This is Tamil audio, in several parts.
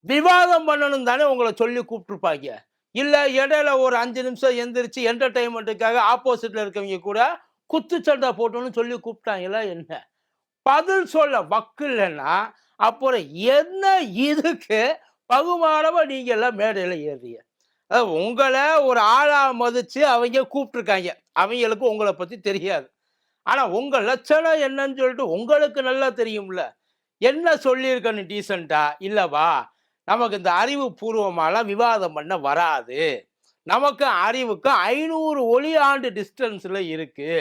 விவாதம் பண்ணணும் தானே உங்களை சொல்லி கூப்பிட்டுருப்பாங்க. இல்லை இடையில ஒரு அஞ்சு நிமிஷம் எந்திரிச்சு என்டர்டைன்மெண்ட்டுக்காக ஆப்போசிட்ல இருக்கவங்க கூட குத்துச்சண்டை போட்டோன்னு சொல்லி கூப்பிட்டாங்களா என்ன? பதில் சொல்ல வக்கு இல்லைன்னா அப்புறம் என்ன இதுக்கு பகுமானமாக நீங்க எல்லாம் மேடையில் ஏறுறீங்க? அதாவது உங்களை ஒரு ஆளா மதிச்சு அவங்க கூப்பிட்டுருக்காங்க. அவங்களுக்கு உங்களை பத்தி தெரியாது. ஆனா உங்க லட்சணம் என்னன்னு சொல்லிட்டு உங்களுக்கு நல்லா தெரியும்ல. என்ன சொல்லியிருக்கணும் டீசெண்டா இல்லவா? நமக்கு இந்த அறிவு பூர்வமாலாம் விவாதம் பண்ண வராது. நமக்கு அறிவுக்கு ஐநூறு ஒளி ஆண்டு டிஸ்டன்ஸில் இருக்குது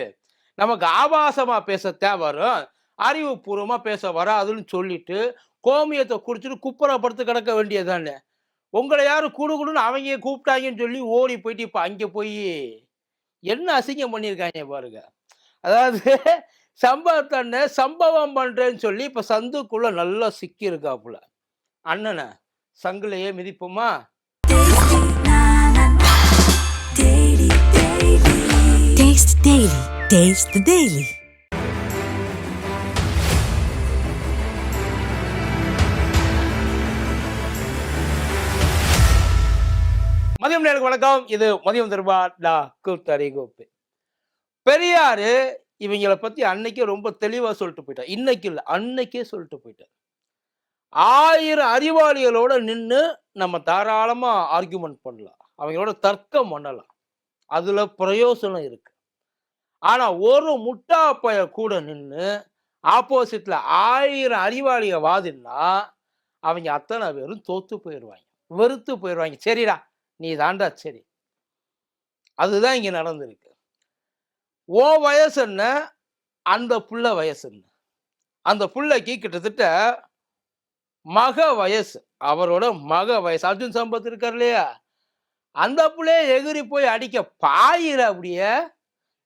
நமக்கு ஆபாசமாக பேசத்தான் வரும். அறிவு பூர்வமா பேச வராதுன்னு சொல்லிட்டு கோமியத்தை குடிச்சிட்டு குப்புறப்படுத்து கிடக்க வேண்டியதானே உங்களை யாரும் கூடுகுடுன்னு அவங்க கூப்பிட்டாங்கன்னு சொல்லி ஓடி போயிட்டு இப்போ அங்கே போய் என்ன அசிங்கம் பண்ணியிருக்காங்க பாருங்க. அதாவது சம்பவத்தண்ண சம்பவம் பண்ணுறேன்னு சொல்லி இப்போ சந்துக்குள்ளே நல்லா சிக்கி இருக்காப்புல அண்ணனை. சங்கிலையே மிதிப்போமா. மதியம் நேருக்கு வணக்கம். இது மதியம் திருபா டா கூத்தரி கோப்பு பெரியாரு இவங்கள பத்தி அன்னைக்கே ரொம்ப தெளிவா சொல்லிட்டு போயிட்டார். இன்னைக்கு இல்லை அன்னைக்கே சொல்லிட்டு போயிட்டார். ஆயிரம் அறிவாளிகளோட நின்று நம்ம தாராளமாக ஆர்கியூமெண்ட் பண்ணலாம். அவங்களோட தர்க்கம் பண்ணலாம். அதில் பிரயோசனம் இருக்கு. ஆனால் ஒரு முட்டா பய கூட நின்று ஆப்போசிட்டில் ஆயிரம் அறிவாளிய வாதினா அவங்க அத்தனை பேரும் தோத்து போயிடுவாங்க வெறுத்து போயிடுவாங்க சரிடா நீ தாண்டா சரி. அதுதான் இங்கே நடந்திருக்கு. ஓ வயசு என்ன? அந்த புள்ள வயசு என்ன? அந்த புள்ளைக்கு கிட்டத்தட்ட மக வயசு. அவரோட மக வயசு. அர்ஜுன் சம்பத் இருக்கார் இல்லையா? அந்த புள்ளைய எகிரி போய் அடிக்க பாயிர அப்படியே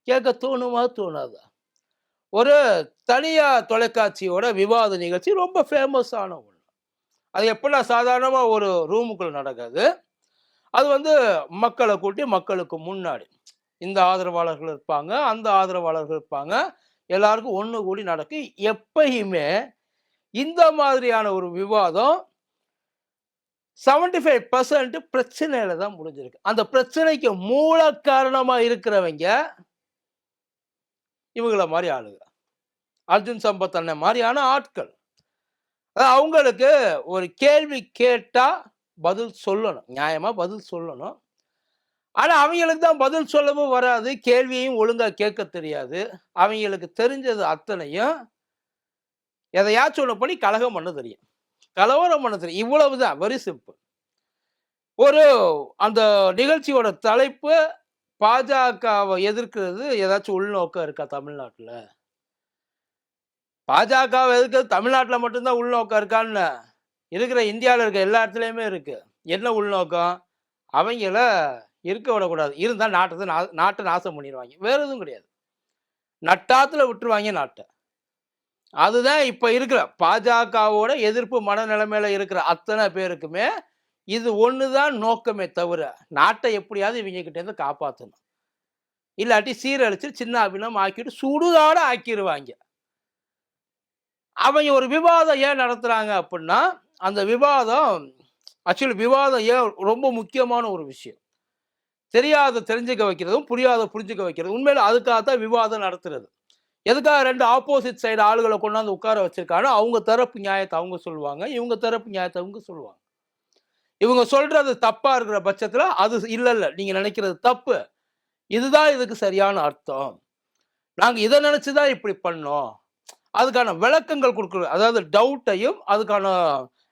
கேட்க தோணுமா தோணாதா? ஒரு தனியார் தொலைக்காட்சியோட விவாத நிகழ்ச்சி ரொம்ப ஃபேமஸான ஒன்று அது எப்படின்னா சாதாரணமாக ஒரு ரூமுக்குள்ள நடக்காது. அது வந்து மக்களை கூட்டி மக்களுக்கு முன்னாடி. இந்த ஆதரவாளர்கள் இருப்பாங்க அந்த ஆதரவாளர்கள் இருப்பாங்க. எல்லாருக்கும் ஒன்று கூடி நடக்கும் எப்பயுமே இந்த மாதிரியான ஒரு விவாதம் செவன்டி ஃபைவ் பர்சன்ட் பிரச்சனையில தான் முடிஞ்சிருக்கு. அந்த பிரச்சனைக்கு மூல காரணமா இருக்கிறவங்க இவங்கள மாதிரி ஆளுங்க. அர்ஜுன் சம்பத் அண்ணன் மாதிரியான ஆட்கள். அவங்களுக்கு ஒரு கேள்வி கேட்டா பதில் சொல்லணும். நியாயமா பதில் சொல்லணும். ஆனால் அவங்களுக்கு தான் பதில் சொல்லவும் வராது. கேள்வியையும் ஒழுங்காக கேட்க தெரியாது. அவங்களுக்கு தெரிஞ்சது அத்தனையும் எதையாச்சும் ஒன்று பண்ணி கலகம் பண்ண தெரியும். கலவரம் பண்ண தெரியும். இவ்வளவு தான் வெரி சிம்பிள் ஒரு அந்த நிகழ்ச்சியோட தலைப்பு பாஜகவை எதிர்க்கிறது ஏதாச்சும் உள்நோக்கம் இருக்கா தமிழ்நாட்டில்? பாஜகவை எதிர்க்கிறது தமிழ்நாட்டில் மட்டும்தான் உள்நோக்கம் இருக்கான்னு. இருக்கிற இந்தியாவில் இருக்க எல்லா இடத்துலையுமே இருக்குது என்ன உள்நோக்கம்? அவங்கள இருக்க விடக்கூடாது. இருந்தால் நாட்டை நா நாட்டை நாசம் பண்ணிடுவாங்க. வேறு எதுவும் கிடையாது. நட்டாத்தில் விட்டுருவாங்க நாட்டை. அதுதான் இப்போ இருக்கிற பாஜகவோட எதிர்ப்பு மனநிலைமையில இருக்கிற அத்தனை பேருக்குமே இது ஒன்று தான் நோக்கமே தவிர நாட்டை எப்படியாவது இவங்க கிட்ட இருந்து காப்பாற்றணும் இல்லாட்டி சீரழிச்சு சின்ன அபினம் ஆக்கிட்டு சுடுகாட ஆக்கிடுவாங்க அவங்க ஒரு விவாதம் ஏன் நடத்துறாங்க அப்படின்னா அந்த விவாதம் ஆக்சுவலி விவாதம் ஏன் ரொம்ப முக்கியமான ஒரு விஷயம். தெரியாத தெரிஞ்சுக்க வைக்கிறதும் புரியாத புரிஞ்சுக்க வைக்கிறதும் உண்மையில அதுக்காகத்தான் விவாதம் நடத்துறது. எதுக்காக ரெண்டு ஆப்போசிட் சைடு ஆளுகளை கொண்டாந்து உட்கார வச்சிருக்கானோ அவங்க தரப்பு நியாயத்தை அவங்க சொல்லுவாங்க இவங்க தரப்பு நியாயத்தை அவங்க சொல்லுவாங்க. இவங்க சொல்றது தப்பா இருக்கிற பட்சத்துல அது இல்லை இல்லை. நீங்க நினைக்கிறது தப்பு. இதுதான் இதுக்கு சரியான அர்த்தம். நாங்க இதை நினைச்சுதான் இப்படி பண்ணோம். அதுக்கான விளக்கங்கள் கொடுக்குறது அதாவது டவுட்டையும் அதுக்கான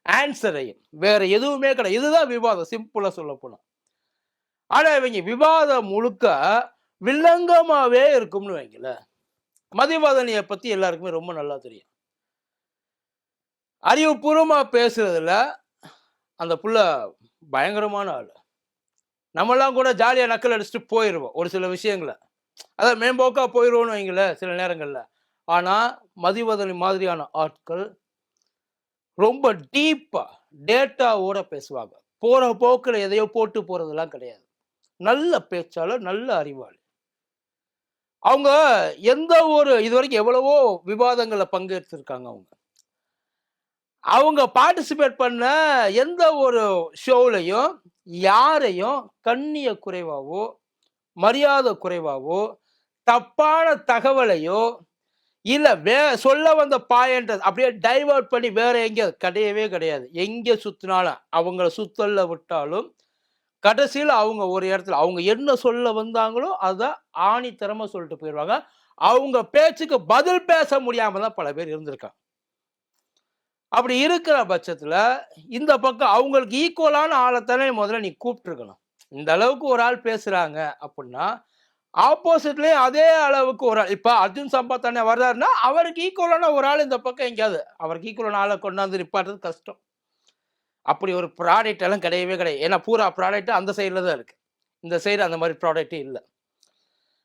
ஆன்சரையும் வேற எதுவுமே கிடையாது. இதுதான் விவாதம். சிம்பிளா சொல்ல போனோம் ஆனா இவங்க விவாதம் முழுக்க வில்லங்கமாவே இருக்கும்னு வைங்கள மதிவதனியை பத்தி எல்லாருக்குமே ரொம்ப நல்லா தெரியும். அறிவுபூர்வமா பேசுறதுல அந்த புள்ள பயங்கரமான ஆள். நம்மெல்லாம் கூட ஜாலியா நக்கல் அடிச்சுட்டு போயிடுவோம் ஒரு சில விஷயங்களை. அதான் மேம்போக்கா போயிடுவோம்னு வைங்களேன் சில நேரங்களில். ஆனா மதிவதனி மாதிரியான ஆட்கள் ரொம்ப டீப்பா டேட்டாவோட பேசுவாங்க. போகிற போக்கில் எதையோ போட்டு போறதெல்லாம் கிடையாது. நல்ல பேச்சாளர் நல்ல அறிவாளி. அவங்க எந்த ஒரு இது வரைக்கும் எவ்வளவோ விவாதங்களில் பங்கேற்றிருக்காங்க அவங்க. அவங்க பார்ட்டிசிபேட் பண்ண எந்த ஒரு ஷோலையும் யாரையும் கண்ணிய குறைவாவோ மரியாதை குறைவாவோ தப்பான தகவலையோ இல்லை வே சொல்ல வந்த பாயிண்ட் அப்படியே டைவர்ட் பண்ணி வேற எங்கேயாவது கிடையவே கிடையாது. எங்கே சுற்றினாலும் அவங்கள சுத்தல்ல விட்டாலும் கடைசியில் அவங்க ஒரு இடத்துல அவங்க என்ன சொல்ல வந்தாங்களோ அதை ஆணித்தரமா சொல்லிட்டு போயிடுவாங்க அவங்க பேச்சுக்கு பதில் பேச முடியாம தான் பல பேர் இருந்திருக்காங்க. அப்படி இருக்கிற பட்சத்தில் இந்த பக்கம் அவங்களுக்கு ஈக்குவலான ஆளைத்தானே முதல்ல நீ கூப்பிட்டுருக்கணும். இந்த அளவுக்கு ஒரு ஆள் பேசுகிறாங்க அப்படின்னா ஆப்போசிட்லேயும் அதே அளவுக்கு ஒரு ஆள் இப்போ அர்ஜுன் சம்பத் தானே வர்றாருன்னா அவருக்கு ஈக்குவலான ஒரு ஆள் இந்த பக்கம் எங்கேயாவது அவருக்கு ஈக்குவலான ஆளை கொண்டாந்து நிப்பாட்டுறது கஷ்டம். அப்படி ஒரு ப்ராடக்ட் எல்லாம் கிடையவே கிடையாது. ஏன்னா பூரா ப்ராடக்ட் அந்த சைடில் தான் இருக்குது இந்த சைடு அந்த மாதிரி ப்ராடக்ட்டு இல்லை.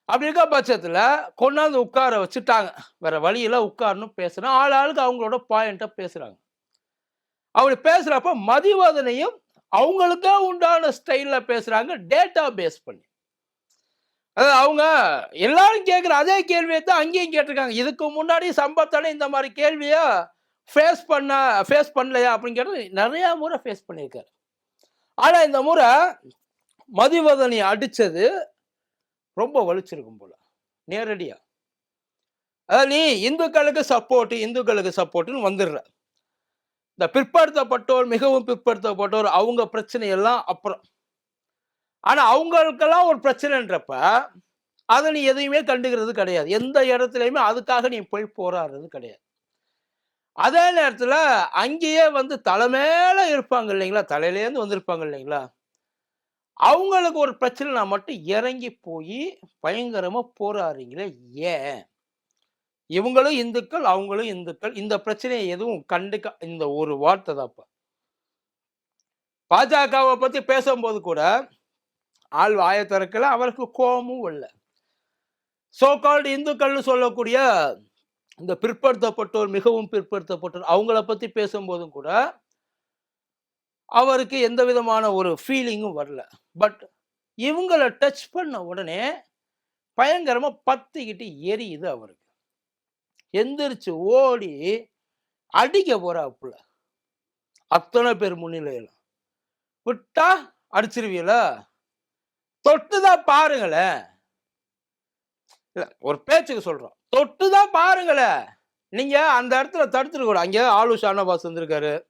அப்படி இருக்க பட்சத்தில் கொண்டாந்து உட்கார வச்சுட்டாங்க. வேற வழியில் உட்காரணும் பேசுனா ஆள் ஆளுக்கு அவங்களோட பாயிண்ட்டை பேசுகிறாங்க அப்படி பேசுகிறப்ப மதிவதனையும் அவங்களுக்கே உண்டான ஸ்டைலில் பேசுகிறாங்க டேட்டா பேஸ் பண்ணி. அதாவது அவங்க எல்லாரும் கேட்குற அதே கேள்வியை தான் அங்கேயும் கேட்டிருக்காங்க. இதுக்கு முன்னாடி சம்பத்தானே இந்த மாதிரி கேள்வியை? ஃபேஸ் பண்ண ஃபேஸ் பண்ணலையா அப்படின்னு கேட்டு முறை ஃபேஸ் பண்ணியிருக்காரு. ஆனால் இந்த முறை மதிவதனி அடித்தது ரொம்ப வலிச்சிருக்கும் போல நேரடியாக அதாவது நீ இந்துக்களுக்கு சப்போர்ட் இந்துக்களுக்கு சப்போர்ட்டுன்னு வந்துடுற. இந்த பிற்படுத்தப்பட்டோர் மிகவும் பிற்படுத்தப்பட்டோர் அவங்க பிரச்சனை எல்லாம் அப்புறம். ஆனால் அவங்களுக்கெல்லாம் ஒரு பிரச்சனைன்றப்ப அதை நீ எதையுமே கண்டுக்கிறது கிடையாது. எந்த இடத்துலையுமே அதுக்காக நீ போய் போராடுறது கிடையாது. அதே நேரத்தில் அங்கேயே வந்து தலைமையில இருப்பாங்க இல்லைங்களா? தலையிலேருந்து வந்திருப்பாங்க இல்லைங்களா? அவங்களுக்கு ஒரு பிரச்சனைனா மட்டும் இறங்கி போய் பயங்கரமாக போராடுறீங்களே ஏன்? இவங்களும் இந்துக்கள் அவங்களும் இந்துக்கள். இந்த பிரச்சனையை எதுவும் கண்டுக்க இந்த ஒரு வார்த்தை தான்ப்ப பாஜகவை பற்றி பேசும்போது கூட ஆள் வாய திறக்கல அவருக்கு கோபமும் இல்லை. சோகால்டு இந்துக்கள்னு சொல்லக்கூடிய இந்த பிற்படுத்தப்பட்டோர் மிகவும் பிற்படுத்தப்பட்டோர் அவங்கள பற்றி பேசும்போதும் கூட அவருக்கு எந்த விதமான ஒரு ஃபீலிங்கும் வரல. பட் இவங்கள டச் பண்ண உடனே பயங்கரமாக பத்திக்கிட்டு எரியுது அவருக்கு. எந்திரிச்சு ஓடி அடிக்க போகிறாப்புல அத்தனை பேர் முன்னிலையில். விட்டா அடிச்சிருவீல தொட்டுதான் பாருங்களேன். இல்லை ஒரு பேச்சுக்கு சொல்கிறோம் தொட்டு தொட்டுதான் பாருங்களேன் நீங்க அந்த இடத்துல தடுத்துருக்க கூட அங்க ஆளு ஷானவாஸ் வந்திருக்காரு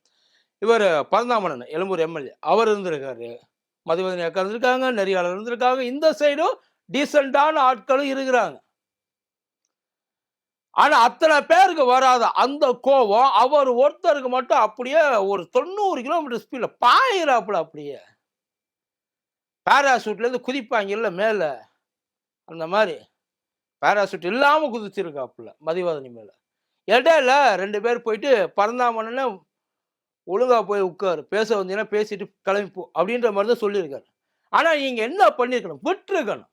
இவர் பரந்தாமணன் எழும்பூர் எம்எல்ஏ அவர் இருந்திருக்காரு. மதிவதனி அக்கா இருந்திருக்காங்க நெறியாளர் இருந்திருக்காங்க. இந்த சைடும் டீசெண்டான ஆட்களும் இருக்கிறாங்க. ஆனா அத்தனை பேருக்கு வராத அந்த கோபம் அவர் ஒருத்தருக்கு மட்டும் அப்படியே ஒரு தொண்ணூறு கிலோமீட்டர் ஸ்பீட்ல பாயிறாப்புல அப்படியே. பேராசூட்ல இருந்து குதிப்பாங்கல்ல மேல. அந்த மாதிரி. பேராசூட் இல்லாமல் குதிச்சிருக்காப்புல மதிவதனி மேல. இடையில ரெண்டு பேர் போயிட்டு பறந்தாமன்னு ஒழுங்கா போய் உட்காரு. பேச வந்தீங்கன்னா பேசிட்டு கிளம்பிப்போ அப்படின்ற மாதிரி தான் சொல்லியிருக்காரு. ஆனா நீங்க என்ன பண்ணியிருக்கணும் விட்டுருக்கணும்.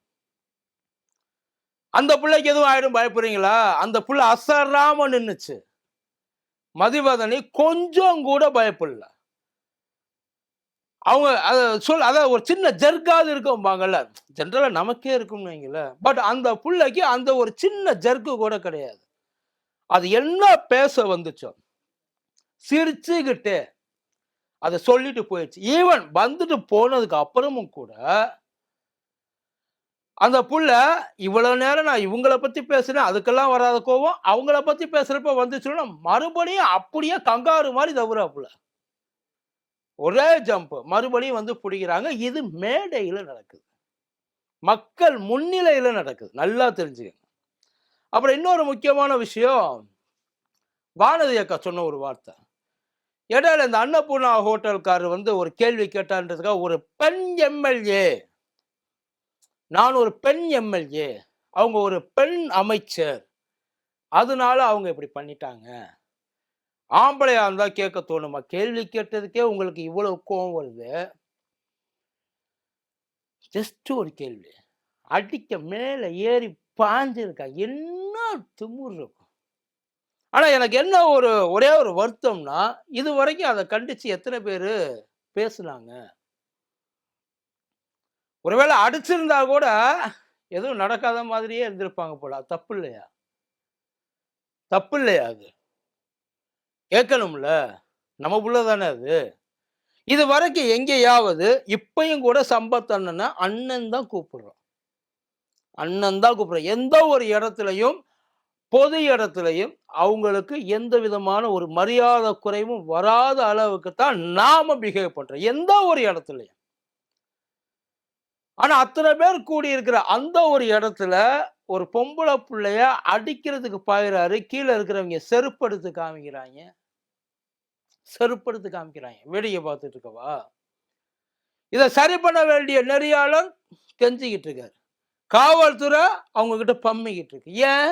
அந்த பிள்ளைக்கு எதுவும் ஆயிடும் பயப்படுறீங்களா? அந்த புள்ள அசராம நின்னுச்சு. மதிவதனி கொஞ்சம் கூட பயப்படல. அவங்க அதை சொல் அதான் ஒரு சின்ன ஜர்க்காவது இருக்கும்பாங்கல்ல. ஜென்ரலாக நமக்கே இருக்கும்னு வைங்கள பட் அந்த புள்ளைக்கு அந்த ஒரு சின்ன ஜர்க்கு கூட கிடையாது. அது என்ன பேச வந்துச்சோ. சிரிச்சுக்கிட்டு அதை சொல்லிட்டு போயிடுச்சு. ஈவன் வந்துட்டு போனதுக்கு அப்புறமும் கூட அந்த புள்ள இவ்வளவு நேரம் நான் இவங்கள பத்தி பேசுனேன். அதுக்கெல்லாம் வராத கோவம் அவங்கள பத்தி பேசுறப்ப வந்துச்சுன்னா மறுபடியும் அப்படியே கங்காரு மாதிரி தவிராப்புல ஒரே ஜம்ப் மறுபடியும் வந்து பிடிக்கிறாங்க. இது மேடையில் நடக்குது. மக்கள் முன்னிலையில் நடக்குது. நல்லா தெரிஞ்சுக்கங்க. அப்புறம் இன்னொரு முக்கியமான விஷயம். வானதி அக்கா சொன்ன ஒரு வார்த்தை. இடையில இந்த அன்னபூர்ணா ஹோட்டல்காரர் வந்து ஒரு கேள்வி கேட்டான்றதுக்காக ஒரு பெண் எம்எல்ஏ நான் ஒரு பெண் எம்எல்ஏ அவங்க ஒரு பெண் அமைச்சர் அதனால அவங்க இப்படி பண்ணிட்டாங்க. ஆம்பளையா இருந்தா கேட்க தோணுமா? கேள்வி கேட்டதுக்கே உங்களுக்கு இவ்வளவு கோவம் வருது. ஜஸ்ட் ஒரு கேள்வி. அடிக்க மேல ஏறி பாஞ்சிருக்கா? என்ன திமுர் இருக்கும். ஆனா எனக்கு என்ன ஒரு ஒரே ஒரு வருத்தம்னா இது வரைக்கும் அதை கண்டிச்சு எத்தனை பேரு பேசுனாங்க? ஒருவேளை அடிச்சிருந்தா கூட எதுவும் நடக்காத மாதிரியே இருந்திருப்பாங்க போல. தப்பு இல்லையா? தப்பு இல்லையா அது? கேட்கணும்ல? நம்ம புள்ள தானே அது? இது வரைக்கும் எங்கேயாவது இப்பையும் கூட சம்பத் அண்ணனை அண்ணன் தான் கூப்பிடுறோம். அண்ணன் தான் கூப்பிடுறோம். எந்த ஒரு இடத்துலையும் பொது இடத்துலையும் அவங்களுக்கு எந்த விதமான ஒரு மரியாதை குறைவும் வராத அளவுக்கு தான் நாம பிஹேவ் பண்றோம். எந்த ஒரு இடத்துலையும். ஆனா அத்தனை பேர் கூடி இருக்கிற அந்த ஒரு இடத்துல ஒரு பொம்பளை பிள்ளைய அடிக்கிறதுக்கு பாயிறாரு. கீழே இருக்கிறவங்க செருப்படுத்து காமிக்கிறாங்க. செருப்படுத்து காமிக்கிறாங்க. வேடிக்கை பார்த்துட்டு இருக்கவா? இதை சரி பண்ண வேண்டிய நெறியாளர் கெஞ்சிக்கிட்டு இருக்காரு. காவல்துறை அவங்க கிட்ட பம்மிக்கிட்டு இருக்கு. ஏன்?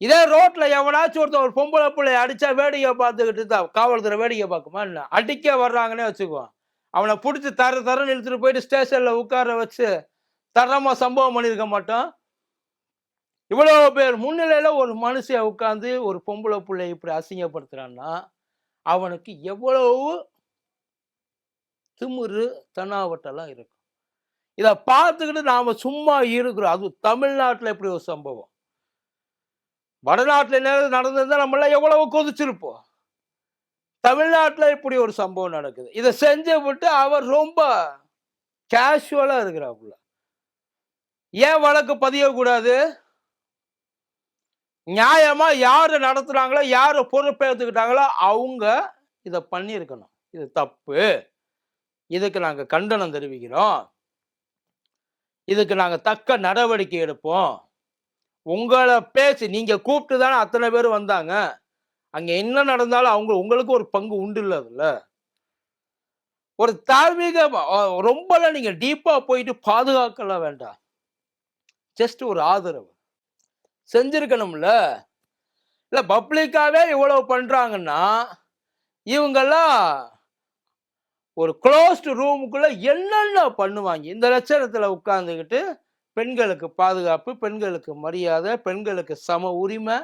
இதே ரோட்ல எவனாச்சும் ஒருத்தன் ஒரு பொம்பளை பிள்ளைய அடிச்சா வேடிக்கை பார்த்துக்கிட்டு தான் காவல்துறை வேடிக்கை பார்க்குமா இல்லை அடிக்க வர்றாங்கன்னே வச்சுக்குவான். அவனை பிடிச்சி தர தரன்னு இழுத்துட்டு போயிட்டு ஸ்டேஷன்ல உட்கார வச்சு தரமா சம்பவம் பண்ணியிருக்க மாட்டோம் இவ்வளவு பேர் முன்னிலையில ஒரு மனுஷன் உட்காந்து ஒரு பொம்பளை பிள்ளை இப்படி அசிங்கப்படுத்துறான்னா அவனுக்கு எவ்வளவு திமுரு தனாவட்டெல்லாம் இருக்கும் இதை பார்த்துக்கிட்டு நாம சும்மா இருக்கிறோம். அது தமிழ்நாட்டில் இப்படி ஒரு சம்பவம்? வடநாட்டில் என்ன நடந்திருந்தா நம்மளாம் எவ்வளவு கொதிச்சிருப்போம். தமிழ்நாட்டில் இப்படி ஒரு சம்பவம் நடக்குது. இதை செஞ்சு விட்டு அவர் ரொம்ப கேஷுவலா இருக்கிறாப்புல. ஏன் வழக்கு பதியக்கூடாது? நியாயமா யாரு நடத்துறாங்களோ யாரு பொறுப்பேற்றுக்கிட்டாங்களோ அவங்க இதை பண்ணியிருக்கணும். இது தப்பு. இதுக்கு நாங்க கண்டனம் தெரிவிக்கிறோம். இதுக்கு நாங்க தக்க நடவடிக்கை எடுப்போம். உங்களை பேசி நீங்க கூப்பிட்டு தானே அத்தனை பேர் வந்தாங்க. அங்க என்ன நடந்தாலும் அவங்க உங்களுக்கு ஒரு பங்கு உண்டு இல்லை அதுல. ஒரு தார்மீக ரொம்பலாம் நீங்க டீப்பா போயிட்டு பாதுகாக்கலாம் வேண்டாம். ஜஸ்ட் ஒரு ஆதரவு. செஞ்சிருக்கணும்ல? இல்லை பப்ளிக்காகவே இவ்வளவு பண்ணுறாங்கன்னா இவங்கெல்லாம் ஒரு க்ளோஸ்டு ரூமுக்குள்ளே என்னென்ன பண்ணுவாங்க? இந்த லட்சணத்தில் உட்காந்துக்கிட்டு பெண்களுக்கு பாதுகாப்பு பெண்களுக்கு மரியாதை பெண்களுக்கு சம உரிமை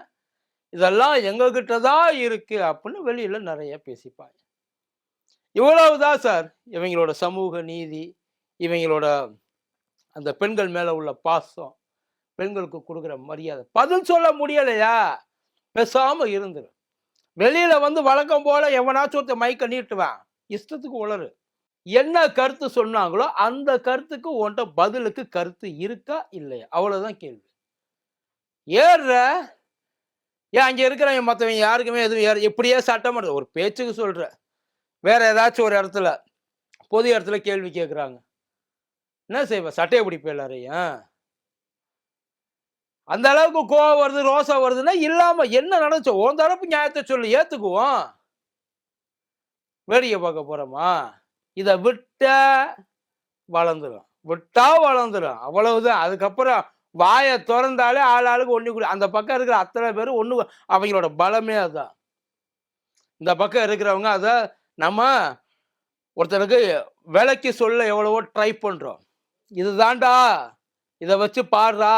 இதெல்லாம் எங்ககிட்ட தான் இருக்குது அப்படின்னு வெளியில் நிறைய பேசிப்பாங்க. இவ்வளவுதான் சார் இவங்களோட சமூக நீதி இவங்களோட அந்த பெண்கள் மேலே உள்ள பாசம் பெண்களுக்கு கொடுக்குற மரியாதை. பதில் சொல்ல முடியலையா? பேசாமல் இருந்துரு. வெளியில வந்து வழக்கம் போல எவனாச்சும் ஒருத்தன் மைக்க நீட்டுவேன். இஷ்டத்துக்கு உளரு என்ன கருத்து சொன்னாங்களோ அந்த கருத்துக்கு உன்ட்ட பதிலுக்கு கருத்து இருக்கா இல்லையா? அவ்வளவுதான் கேள்வி. ஏறுற ஏன் அங்க இருக்கிறவங்க மற்றவங்க யாருக்குமே எதுவும் ஏற இப்படியே சட்டம் ஒரு பேச்சுக்கு சொல்ற. வேற ஏதாச்சும் ஒரு இடத்துல பொது இடத்துல கேள்வி கேட்குறாங்க என்ன செய்வ? சட்டையை பிடிப்பேன் எல்லாரையும் அந்த அளவுக்கு கோவம் வருது ரோசா வருதுன்னா இல்லாம என்ன நடந்துச்சு? உன் தரப்பு நியாயத்தை சொல்லி ஏத்துக்குவோம். வேடிக்கை பார்க்க போறோமா? இதை விட்ட வளர்ந்துடும் விட்டா வளர்ந்துடும் அவ்வளவுதான். அதுக்கப்புறம் வாயை திறந்தாலே ஆள் ஆளுக்கு ஒண்ணு கூட. அந்த பக்கம் இருக்கிற அத்தனை பேரும் ஒண்ணு அவங்களோட பலமே அதான் இந்த பக்கம் இருக்கிறவங்க அதை நம்ம ஒருத்தனுக்கு விலைக்கு சொல்ல எவ்வளவோ ட்ரை பண்றோம். இதுதான்டா இதை வச்சு பாடுறா.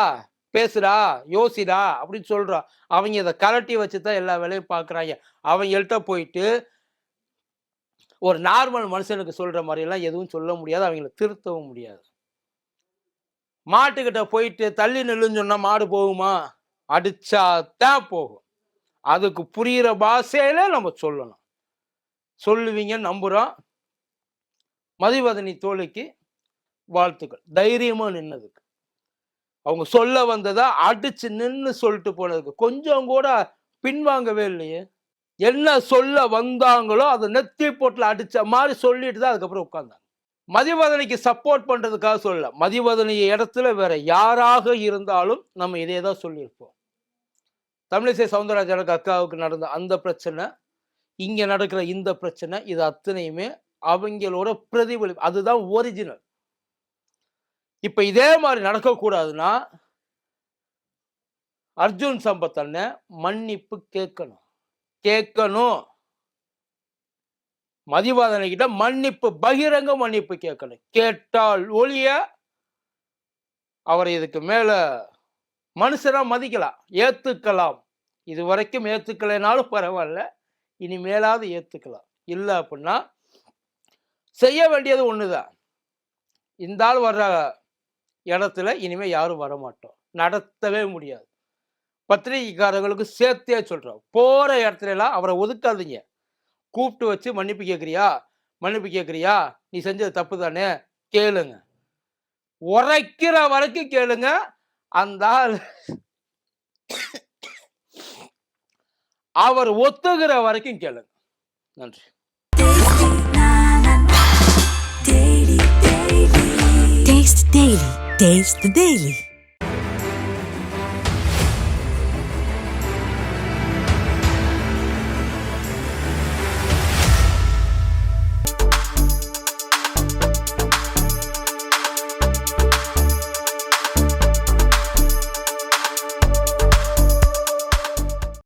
பேசுடா யோசிடா அப்படின்னு சொல்றோம் அவங்க இதை கலட்டி வச்சு தான் எல்லா வேலையும் பார்க்குறாங்க அவங்கள்ட்ட போயிட்டு ஒரு நார்மல் மனுஷனுக்கு சொல்ற மாதிரிலாம் எதுவும் சொல்ல முடியாது. அவங்கள திருத்தவும் முடியாது. மாட்டுக்கிட்ட போயிட்டு தள்ளி நில்லுன்னு சொன்னால் மாடு போகுமா? அடிச்சா தான் போகும். அதுக்கு புரியிற பாஷையில நம்ம சொல்லணும். சொல்லுவீங்கன்னு நம்புறோம். மதிவதனி தோழிக்கு வாழ்த்துக்கள். தைரியமா நின்னதுக்கு. அவங்க சொல்ல வந்ததா அடிச்சு நின்று சொல்லிட்டு போனதுக்கு கொஞ்சம் கூட பின்வாங்கவே இல்லையே. என்ன சொல்ல வந்தாங்களோ அதை நெத்தி போட்டில் அடித்த மாதிரி சொல்லிட்டு தான் அதுக்கப்புறம் உட்காந்தாங்க மதிவதனைக்கு சப்போர்ட் பண்ணுறதுக்காக சொல்ல மதிவதனை இடத்துல வேற யாராக இருந்தாலும் நம்ம இதே தான் சொல்லியிருப்போம். தமிழிசை சவுந்தரராஜனுக்கு அக்காவுக்கு நடந்த அந்த பிரச்சனை இங்கே நடக்கிற இந்த பிரச்சனை இது அத்தனையுமே அவங்களோட பிரதிபலிப்பு. அதுதான் ஒரிஜினல் இப்ப இதே மாதிரி நடக்கக்கூடாதுன்னா அர்ஜுன் சம்பத் அண்ணன் மன்னிப்பு கேட்கணும். கேட்கணும். மதிவாதனை கிட்ட மன்னிப்பு பகிரங்க மன்னிப்பு கேட்கணும். கேட்டால் ஒழிய அவரை இதுக்கு மேல மனுஷனா மதிக்கலாம். ஏத்துக்கலாம். இது வரைக்கும் ஏத்துக்கலைனாலும் பரவாயில்ல. இனிமேலாவது ஏத்துக்கலாம். இல்லை அப்படின்னா செய்ய வேண்டியது ஒண்ணுதான். இந்த ஆள் வர்ற இடத்துல இனிமேல் யாரும் வர மாட்டோம் நடத்தவே முடியாது. பத்திரிகைக்காரர்களுக்கு சேர்த்தே சொல்கிறோம் போகிற இடத்துல எல்லாம் அவரை ஒதுக்காதீங்க. கூப்பிட்டு வச்சு மன்னிப்பு கேட்குறியா? மன்னிப்பு கேட்குறியா? நீ செஞ்சது தப்பு தானே? கேளுங்க. உரைக்கிற வரைக்கும் கேளுங்க. அந்த ஆள் அவர் ஒத்துகிற வரைக்கும் கேளுங்க. நன்றி. Taste Daily. Taste the Daily.